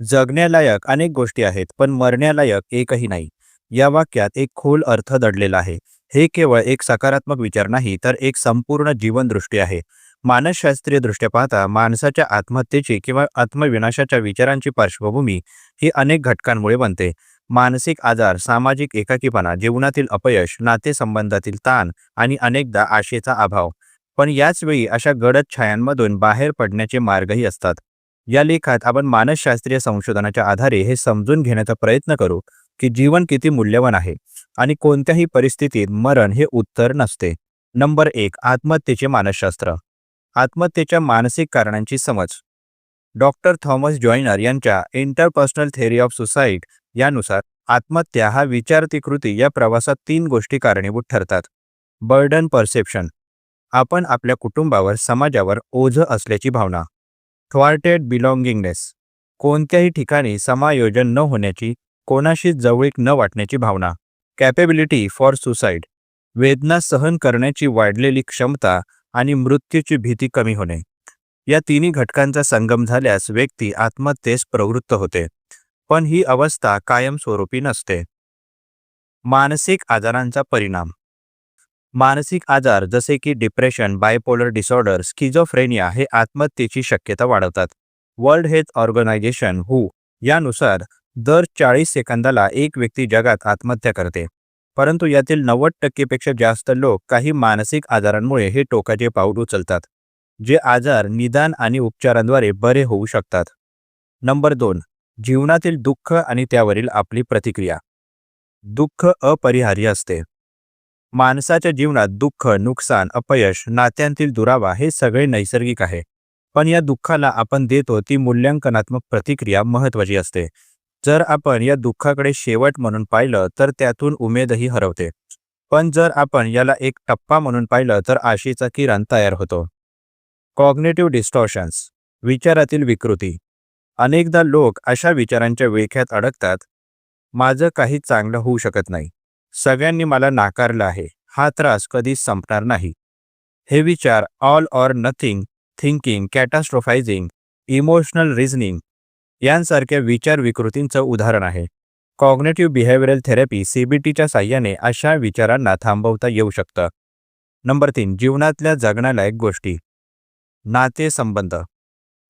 जगण्यालायक अनेक गोष्टी आहेत पण मरण्यालायक एकही नाही. या वाक्यात एक खोल अर्थ दडलेला आहे. हे केवळ एक सकारात्मक विचार नाही तर एक संपूर्ण जीवनदृष्टी आहे. मानसशास्त्रीय दृष्ट्या पाहता माणसाच्या आत्महत्येची किंवा आत्मविनाशाच्या विचारांची पार्श्वभूमी ही अनेक घटकांमुळे बनते. मानसिक आजार सामाजिक एकाकीपणा जीवनातील अपयश नातेसंबंधातील ताण आणि अनेकदा आशेचा अभाव. पण याचवेळी अशा गडद छायांमधून बाहेर पडण्याचे मार्गही असतात. या लेखात आपण मानसशास्त्रीय संशोधनाच्या आधारे हे समजून घेण्याचा प्रयत्न करू की जीवन किती मूल्यवान आहे आणि कोणत्याही परिस्थितीत मरण हे उत्तर नसते. नंबर एक आत्महत्येचे मानसशास्त्र. आत्महत्येच्या मानसिक कारणांची समज. डॉक्टर थॉमस जॉयनर यांच्या इंटरपर्सनल थेअरी ऑफ सुसाईड यानुसार आत्महत्या हा विचारती कृती या प्रवासात तीन गोष्टी कारणीभूत ठरतात. Burden perception. आपण आपल्या कुटुंबावर समाजावर ओझ असल्याची भावना. थ्वार्टेड बिलॉंगिंगनेस. कोणत्याही ठिकाणी समायोजन न होण्याची कोणाशी जवळीक न वाटण्याची भावना. Capability for suicide. वेदना सहन करण्याची वाढलेली क्षमता आणि मृत्यूची भीती कमी होणे. या तिन्ही घटकांचा संगम झाल्यास व्यक्ती आत्महत्येस प्रवृत्त होते. पण ही अवस्था कायमस्वरूपी नसते. मानसिक आजारांचा परिणाम. मानसिक आजार जसे की डिप्रेशन बायपोलर डिसऑर्डर स्किझोफ्रेनिया हे आत्महत्येची शक्यता वाढवतात. वर्ल्ड हेल्थ ऑर्गनायझेशन हू यानुसार दर चाळीस सेकंदाला एक व्यक्ती जगात आत्महत्या करते. परंतु यातील नव्वद टक्केपेक्षा जास्त लोक काही मानसिक आजारांमुळे हे टोकाचे पाऊल उचलतात जे आजार निदान आणि उपचारांद्वारे बरे होऊ शकतात. नंबर दोन जीवनातील दुःख आणि त्यावरील आपली प्रतिक्रिया. दुःख अपरिहार्य असते. माणसाच्या जीवनात दुःख नुकसान अपयश नात्यांतील दुरावा हे सगळे नैसर्गिक आहे. पण या दुःखाला आपण देतो ती मूल्यांकनात्मक प्रतिक्रिया महत्वाची असते. जर आपण या दुःखाकडे शेवट म्हणून पाहिलं तर त्यातून उमेदही हरवते. पण जर आपण याला एक टप्पा म्हणून पाहिलं तर आशेचा किरण तयार होतो. कॉग्नेटिव्ह डिस्टॉर्शन्स विचारातील विकृती. अनेकदा लोक अशा विचारांच्या वेख्यात अडकतात माझं काही चांगलं होऊ शकत नाही. सगळ्यांनी मला नाकारलं आहे. हा त्रास कधीच संपणार नाही. हे विचार all or nothing thinking catastrophising emotional reasoning यांसारख्या विचार विकृतींचं उदाहरण आहे. कॉग्नेटिव्ह बिहेवियरल थेरपी सीबीटीच्या साह्याने अशा विचारांना थांबवता येऊ शकतं. नंबर तीन जीवनातल्या जगण्यालायक गोष्टी. नाते संबंध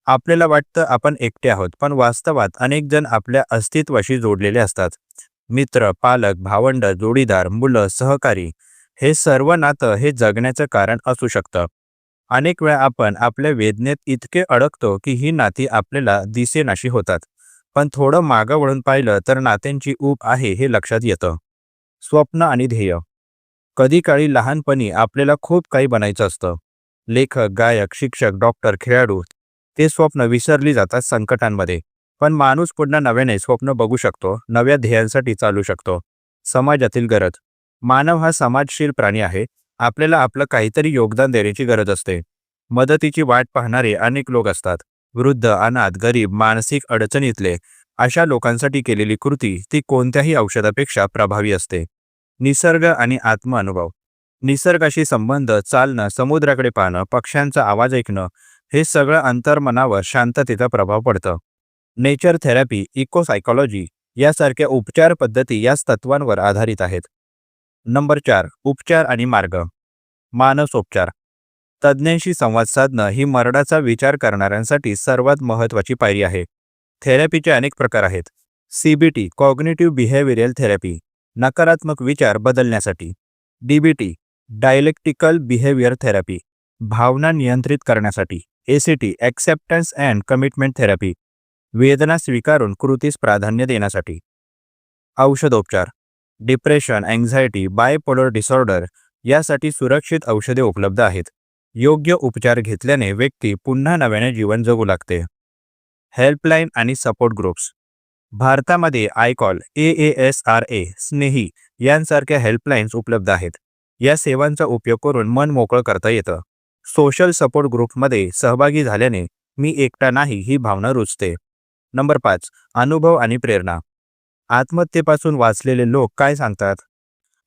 आपल्याला वाटतं आपण एकटे आहोत पण वास्तवात अनेक जण आपल्या अस्तित्वाशी जोडलेले असतात. मित्र पालक भावंड जोडीदार मुलं सहकारी हे सर्व नातं हे जगण्याचं कारण असू शकतं. अनेक वेळा आपण आपल्या वेदनेत इतके अडकतो की ही नाती आपल्याला दिसेनाशी होतात. पण थोडं मागं वळून पाहिलं तर नात्यांची ऊब आहे हे लक्षात येतं. स्वप्न आणि ध्येय. कधी काळी लहानपणी आपल्याला खूप काही बनायचं असतं. लेखक गायक शिक्षक डॉक्टर खेळाडू ते स्वप्न विसरली जातात संकटांमध्ये. पण माणूस पुन्हा नव्याने स्वप्न बघू शकतो नव्या ध्येयांसाठी चालू शकतो. समाजातील गरज. मानव हा समाजशील प्राणी आहे आपल्याला आपलं काहीतरी योगदान देण्याची गरज असते. मदतीची वाट पाहणारे अनेक लोक असतात. वृद्ध अनाथ गरीब मानसिक अडचणीतले अशा लोकांसाठी केलेली कृती ती कोणत्याही औषधापेक्षा प्रभावी असते. निसर्ग आणि आत्मअनुभव. निसर्गाशी संबंध चालणं समुद्राकडे पाहणं पक्ष्यांचा आवाज ऐकणं हे सगळं अंतर्मनावर शांततेचा प्रभाव पडतं. नेचर थेरपी इकोसायकॉलॉजी यासारख्या उपचार पद्धती याच तत्वांवर आधारित आहेत. नंबर चार उपचार आणि मार्ग. मानसोपचार. तज्ज्ञांशी संवाद साधणं ही मरणाचा विचार करणाऱ्यांसाठी सर्वात महत्त्वाची पायरी आहे. थेरपीचे अनेक प्रकार आहेत. सीबीटी कॉग्नेटिव्ह बिहेवियरल थेरपी नकारात्मक विचार बदलण्यासाठी. डीबीटी डायलेक्टिकल बिहेवियर थेरपी भावना नियंत्रित करण्यासाठी. ACT acceptance and commitment therapy. वेदना स्वीकारून कृतीस प्राधान्य देण्यासाठी. औषधोपचार. डिप्रेशन अँझायटी बायपोलर डिसऑर्डर यासाठी सुरक्षित औषधे उपलब्ध आहेत. योग्य उपचार घेतल्याने व्यक्ती पुन्हा नव्याने जीवन जगू लागते. हेल्पलाईन आणि सपोर्ट ग्रुप्स. भारतामध्ये iCall A A S R A स्नेही यांसारख्या हेल्पलाईन्स उपलब्ध आहेत. या सेवांचा उपयोग करून मन मोकळं करता येतं. सोशल सपोर्ट ग्रुपमध्ये सहभागी झाल्याने मी एकटा नाही ही भावना रुजते. नंबर पाच अनुभव आणि प्रेरणा. आत्महत्येपासून वाचलेले लोक काय सांगतात?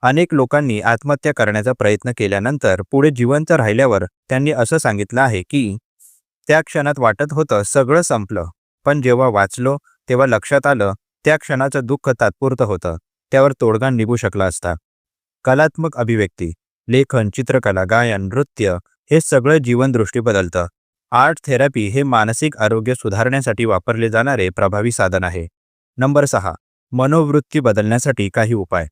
अनेक लोकांनी आत्महत्या करण्याचा प्रयत्न केल्यानंतर पुढे जिवंत राहिल्यावर त्यांनी असं सांगितलं आहे की त्या क्षणात वाटत होतं सगळं संपलं पण जेव्हा वाचलो तेव्हा लक्षात आलं त्या क्षणाचं दुःख तात्पुरतं होतं त्यावर तोडगा निघू शकला असता. कलात्मक अभिव्यक्ती लेखन चित्रकला गायन नृत्य हे सगळं जीवनदृष्टी बदलतं. आर्ट थेरपी हे मानसिक आरोग्य सुधारण्यासाठी वापरले जाणारे प्रभावी साधन आहे. नंबर सहा मनोवृत्ती बदलण्यासाठी काही उपाय.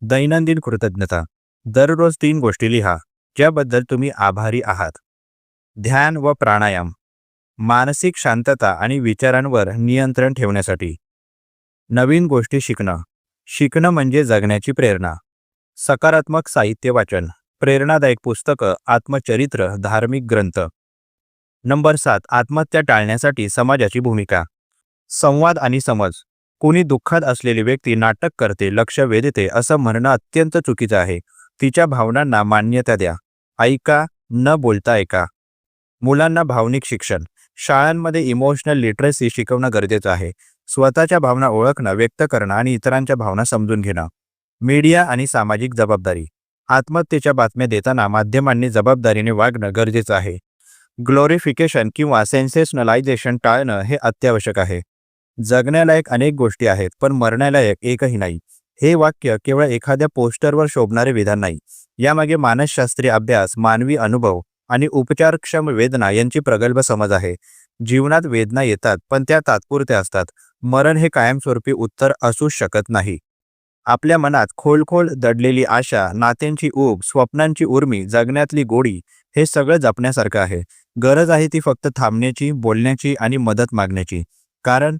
दैनंदिन कृतज्ञता. दररोज तीन गोष्टी लिहा ज्याबद्दल तुम्ही आभारी आहात. ध्यान व प्राणायाम. मानसिक शांतता आणि विचारांवर नियंत्रण ठेवण्यासाठी. नवीन गोष्टी शिकणं. शिकणं म्हणजे जगण्याची प्रेरणा. सकारात्मक साहित्य वाचन. प्रेरणादायक पुस्तकं आत्मचरित्र धार्मिक ग्रंथ. नंबर सात आत्महत्या टाळण्यासाठी समाजाची भूमिका. संवाद आणि समज. कोणी दुःखात असलेली व्यक्ती नाटक करते लक्ष वेधते असं म्हणणं अत्यंत चुकीचं आहे. तिच्या भावनांना मान्यता द्या. ऐका न बोलता ऐका. मुलांना भावनिक शिक्षण. शाळांमध्ये इमोशनल लिटरसी शिकवणं गरजेचं आहे. स्वतःच्या भावना ओळखणं व्यक्त करणं आणि इतरांच्या भावना समजून घेणं. मीडिया आणि सामाजिक जबाबदारी. आत्महत्येच्या बातम्या देताना माध्यमांनी जबाबदारीने वागणं गरजेचं आहे. ग्लोरिफिकेशन किंवा सेन्सेशनलायझेशन टाळणं हे अत्यावश्यक आहे. जगण्यालायक अनेक गोष्टी आहेत पण मरण्यालायक एकही नाही. हे वाक्य केवळ एखाद्या पोस्टरवर शोभणारे विधान नाही. यामागे मानसशास्त्रीय अभ्यास मानवी अनुभव आणि उपचारक्षम वेदना यांची प्रगल्भ समज आहे. जीवनात वेदना येतात पण त्या तात्पुरत्या असतात. मरण हे कायमस्वरूपी उत्तर असूच शकत नाही. आपल्या मनात खोलखोल दडलेली आशा नात्यांची ऊब स्वप्नांची उर्मी जगण्यातली गोडी हे सगळं जपण्यासारखं आहे. गरज आहे ती फक्त थांबण्याची बोलण्याची आणि मदत मागण्याची. कारण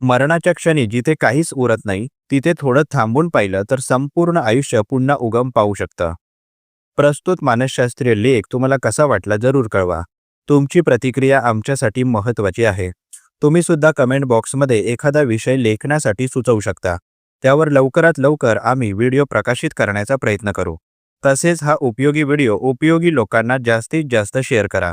मरणाच्या क्षणी जिथे काहीच उरत नाही तिथे थोडं थांबून पाहिलं तर संपूर्ण आयुष्य पुन्हा उगम पाहू शकतं. प्रस्तुत मानसशास्त्रीय लेख तुम्हाला कसा वाटला जरूर कळवा. तुमची प्रतिक्रिया आमच्यासाठी महत्त्वाची आहे. तुम्ही सुद्धा कमेंट बॉक्समध्ये एखादा विषय लेखनासाठी सुचवू शकता. त्यावर लवकरात लवकर आम्ही व्हिडिओ प्रकाशित करण्याचा प्रयत्न करू. तसेच हा उपयोगी व्हिडिओ उपयोगी लोकांना जास्तीत जास्त शेअर करा.